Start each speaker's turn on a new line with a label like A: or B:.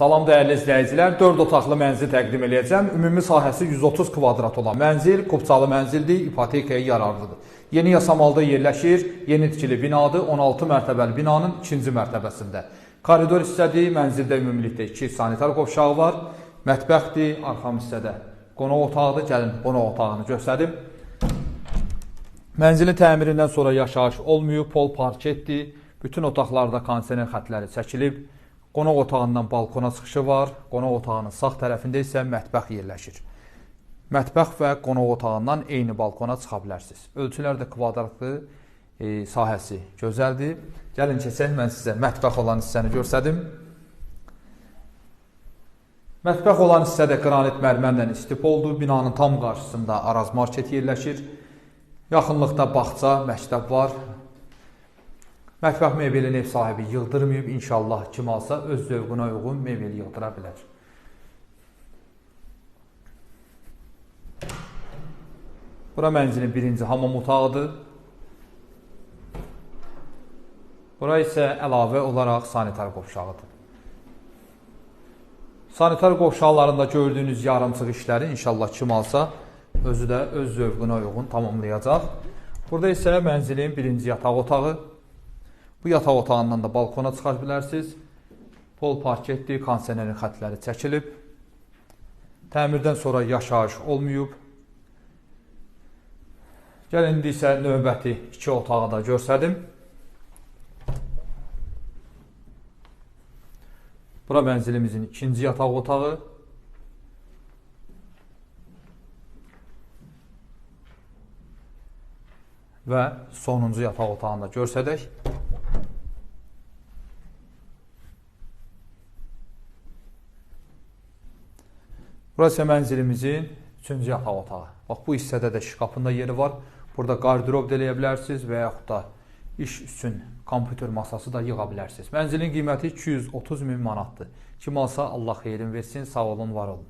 A: Salam dəyərli izləyicilər, 4 otaqlı mənzil təqdim edəcəm. Ümumi sahəsi 130 kvadrat olan mənzil, Qubçalı mənzildir, ipotekaya yararlıdır. Yeni yasamalda yerləşir, yeni tikili binadır, 16 mərtəbəli binanın ikinci mərtəbəsində. Koridor hissədir, mənzildə ümumilikdə 2 sanitar qovşağı var, mətbəxdir, arxam hissədə qonaq otağıdır. Gəlin qonaq otağını göstərim. Mənzilin təmirindən sonra yaşayış olmayıb, pol parketdir. Bütün otaqlarda kondisioner xətləri çəkilib. Qonaq otağından balkona çıxışı var. Qonaq otağının sağ tərəfində isə mətbəx yerləşir. Mətbəx və qonaq otağından eyni balkona çıxa bilərsiniz. Ölçülər də kvadratlı e, sahəsi gözəldir. Gəlin keçək mən sizə mətbəx olan hissəni göstərim. Mətbəx olan hissədə qranit mərmərlə istif oldu. Binanın tam qarşısında Araz market yerləşir. Yaxınlıqda bağça, məktəb var. Mətbəx mebelini ev sahibi yığdırmayıb. İnşallah kim alsa öz zövqünə uyğun mebel yığdıra bilər. Bura mənzilin birinci hamam otağıdır. Bura isə əlavə olaraq sanitar qovşağıdır. Sanitar qovşaqlarında gördüyünüz yarımçıq işləri inşallah kim alsa özü də öz zövqünə uyğun tamamlayacaq. Burada isə mənzilin birinci yataq otağı. Bu yataq otağından da balkona çıxa bilərsiniz. Pol parketdir, kondisionerin xətləri çəkilib. Təmirdən sonra yaşayış olmayıb. Gəlin indi isə növbəti iki otağı da göstərdim. Bura mənzilimizin ikinci yataq otağı. Və sonuncu yataq otağını da göstərək. Burası mənzilimizin üçüncü yataq otağı. Bax bu hissədə də şkafın da yeri var. Burada qardirob da eləyə bilərsiniz və yaxud da iş üçün kompüter masası da yığa bilərsiniz. Mənzilin qiyməti 230 min manatdır. Kim alsa Allah xeyrin versin, sağ olun, var olun.